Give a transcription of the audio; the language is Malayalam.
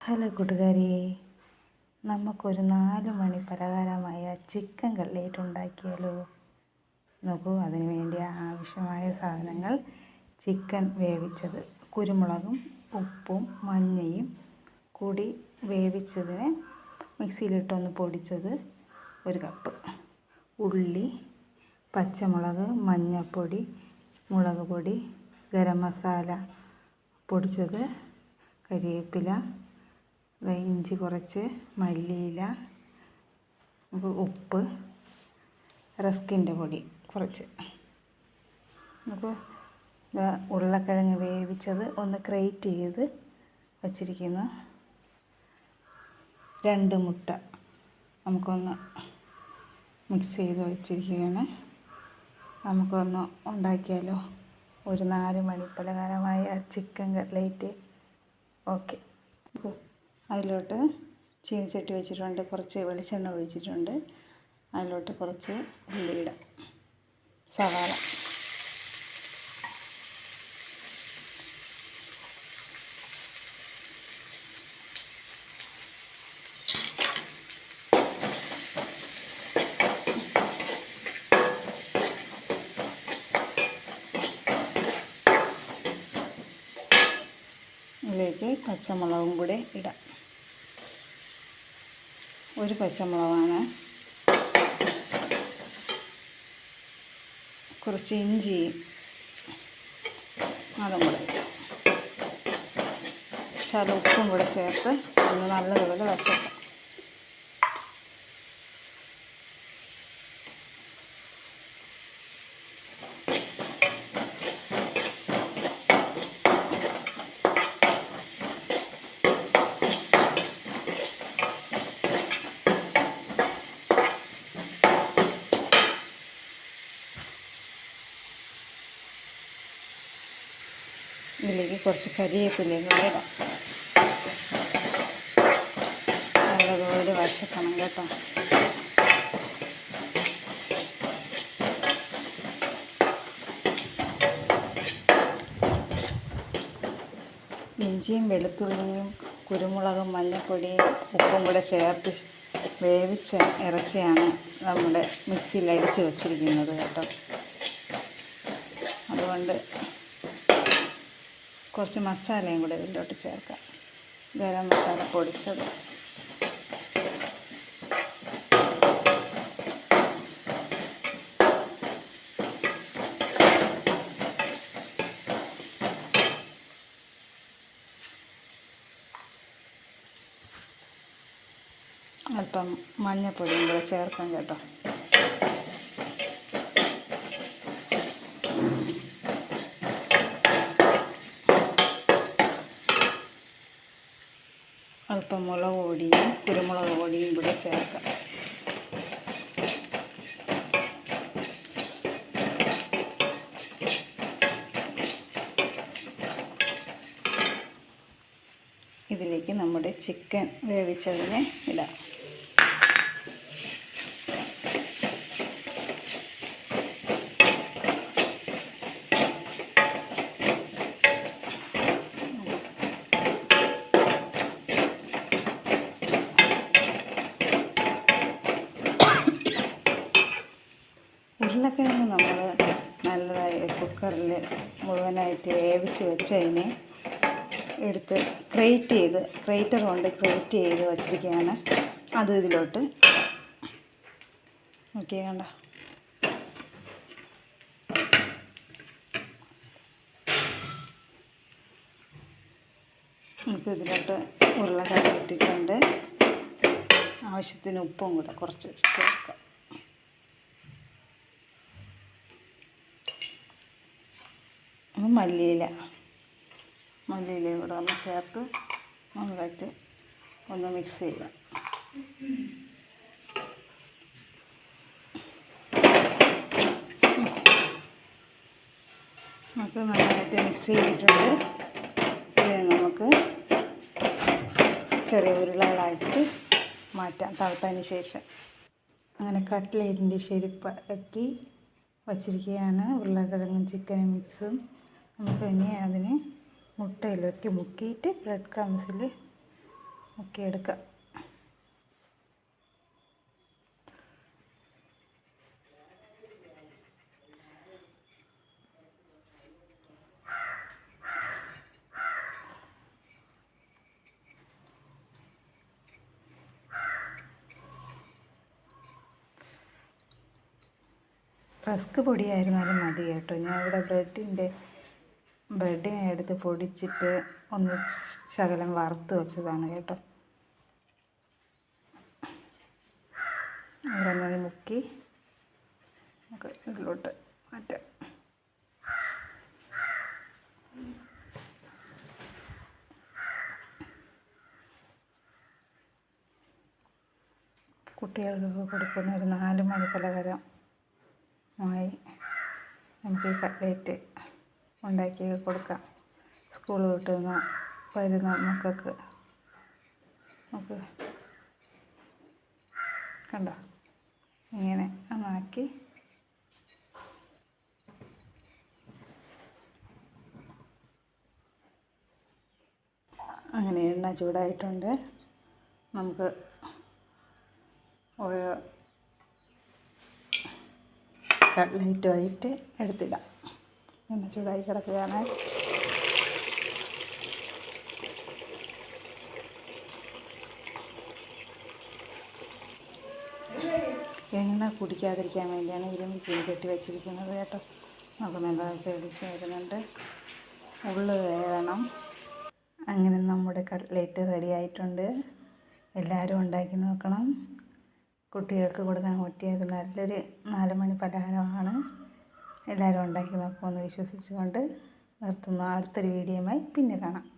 ഹലോ കൂട്ടുകാരെ നമുക്കൊരു നാല് മണി പലഹാരമായ ചിക്കൻ കട്ട്ലേറ്റ് ഉണ്ടാക്കിയാലോ? നോക്കൂ അതിന് വേണ്ടി ആവശ്യമായ സാധനങ്ങൾ. ചിക്കൻ വേവിച്ചത് കുരുമുളകും ഉപ്പും മഞ്ഞയും കൂടി വേവിച്ചതിന് മിക്സിയിലിട്ടൊന്ന് പൊടിച്ചത് ഒരു കപ്പ്. ഉള്ളി പച്ചമുളക് മഞ്ഞപ്പൊടി മുളക് പൊടി ഗരം മസാല പൊടിച്ചത് കരിവേപ്പില ഇഞ്ചി കുറച്ച് മല്ലിയില ഉപ്പ് റസ്കിന്റെ പൊടി കുറച്ച്. അപ്പോൾ ഉരുളക്കിഴങ്ങ് വേവിച്ചത് ഒന്ന് ക്രേറ്റ് ചെയ്ത് വച്ചിരിക്കുന്നു. രണ്ട് മുട്ട നമുക്കൊന്ന് മിക്സ് ചെയ്ത് വച്ചിരിക്കുകയാണ്. നമുക്കൊന്ന് ഉണ്ടാക്കിയാലോ? ഒരു നാല് മണി പലഹാരമായ ചിക്കൻ കട്ട്ലേറ്റ് ഓക്കെ അതിലോട്ട് ചീനിച്ചട്ടി വെച്ചിട്ടുണ്ട് കുറച്ച് വെളിച്ചെണ്ണ ഒഴിച്ചിട്ടുണ്ട്. അതിലോട്ട് കുറച്ച് ഉള്ളിയിടാം സവാള. ഇതിലേക്ക് പച്ചമുളകും കൂടെ ഇടാം. ഒരു പച്ചമുളകാണ്. കുറച്ച് ഇഞ്ചി. അതും കൂടെ. ശകലം ഉപ്പും കൂടെ ചേർത്ത് ഒന്ന് നല്ലതുപോലെ വശക്കാം ഇതിലേക്ക് കുറച്ച് കരിയേപ്പിലയും കൂടെ ഇടാം. നല്ലതുപോലെ വശക്കണം കേട്ടോ. ഇഞ്ചിയും വെളുത്തുള്ളിയും കുരുമുളകും മഞ്ഞൾപ്പൊടിയും ഉപ്പും കൂടെ ചേർത്ത് വേവിച്ച ഇറച്ചിയാണ് നമ്മുടെ മിക്സിയിൽ അടിച്ച് വച്ചിരിക്കുന്നത് കേട്ടോ. അതുകൊണ്ട് കുറച്ച് മസാലയും കൂടെ ഇതിലോട്ട് ചേർക്കാം. ഗരം മസാല പൊടിച്ചത്. അല്പം മഞ്ഞപ്പൊടിയും കൂടെ ചേർക്കാം കേട്ടോ. അല്പം പൊടിയും കുരുമുളക് പൊടിയും കൂടെ ചേർക്കാം. ഇതിലേക്ക് നമ്മുടെ ചിക്കൻ വേവിച്ചതിനെ ഇടാം. കുക്കറിൽ മുഴുവനായിട്ട് വേവിച്ച് വെച്ചതിനെ എടുത്ത് ക്രേറ്റ് ചെയ്ത് ക്രേറ്റർ കൊണ്ട് ക്രേറ്റ് ചെയ്ത് വച്ചിരിക്കുകയാണ്. അതും ഇതിലോട്ട്. നോക്കിയേ കണ്ട? നമുക്ക് ഇതിലോട്ട് ഉരുളക്കിഴങ്ങ് ഇട്ടിട്ടുണ്ട്. ആവശ്യത്തിന് ഉപ്പും കൂടെ കുറച്ച് ചേർക്കാം. മല്ലിയില. മല്ലിയിലയും കൂടെ ഒന്ന് ചേർത്ത് നന്നായിട്ട് ഒന്ന് മിക്സ് ചെയ്യുക. നമുക്ക് നന്നായിട്ട് മിക്സ് ചെയ്തിട്ടുണ്ട്. ഇത് നമുക്ക് ചെറിയ ഉരുളകളായിട്ട് മാറ്റാം തണുത്തതിന് ശേഷം. അങ്ങനെ കട്ട്ലേറ്റിന്റെ ശരിപ്പാക്കി വച്ചിരിക്കുകയാണ്. ഉരുളക്കിഴങ്ങും ചിക്കനും മിക്സും നമുക്ക് ഇനി അതിനെ മുട്ടയിലൊക്കെ മുക്കിയിട്ട് ബ്രെഡ് ക്രംസിൽ മുക്കിയെടുക്കാം. റസ്ക് പൊടിയായിരുന്നാലും മതി കേട്ടോ. ഞാൻ ഇവിടെ ബ്രെഡിന്റെ ബ്രെഡ് ഞാൻ എടുത്ത് പൊടിച്ചിട്ട് ഒന്ന് ശകലം വറുത്ത് വെച്ചതാണ് കേട്ടോ. നിന്ന് മുക്കി നമുക്ക് ഇതിലോട്ട് മാറ്റാം. കുട്ടികൾക്കൊക്കെ കൊടുക്കുന്ന ഒരു നാല് മണി പലഹാരം ആയി നമുക്ക് ഈ കട്ട്ലേറ്റ് ഉണ്ടാക്കി കൊടുക്കാം സ്കൂൾ വിട്ട് നിന്ന് വരുന്ന മക്കൾക്ക്. നമുക്ക് കണ്ടോ? ഇങ്ങനെ ഒന്നാക്കി അങ്ങനെ എണ്ണ ചൂടായിട്ടുണ്ട്. നമുക്ക് ഓരോ കട്ട്ലേറ്റുമായിട്ട് എടുത്തിടാം. എണ്ണ ചൂടായി കിടക്കുകയാണ്. എണ്ണ കുടിക്കാതിരിക്കാൻ വേണ്ടിയാണ് ഇരുമ്പ് ചീഞ്ചട്ടി വെച്ചിരിക്കുന്നത് കേട്ടോ. നമുക്ക് നല്ലത് തെളിച്ച് വരുന്നുണ്ട് ഉള്ളു വേണം. അങ്ങനെ നമ്മുടെ കട്ട്ലേറ്റ് റെഡി ആയിട്ടുണ്ട്. എല്ലാവരും ഉണ്ടാക്കി നോക്കണം. കുട്ടികൾക്ക് കൊടുക്കാൻ ഒരു നല്ലൊരു നാല് മണി പലഹാരമാണ്. എല്ലാവരും ഉണ്ടാക്കി നോക്കുമെന്ന് വിശ്വസിച്ചുകൊണ്ട് നിർത്തുന്നു. അടുത്തൊരു വീഡിയോയുമായി പിന്നെ കാണാം.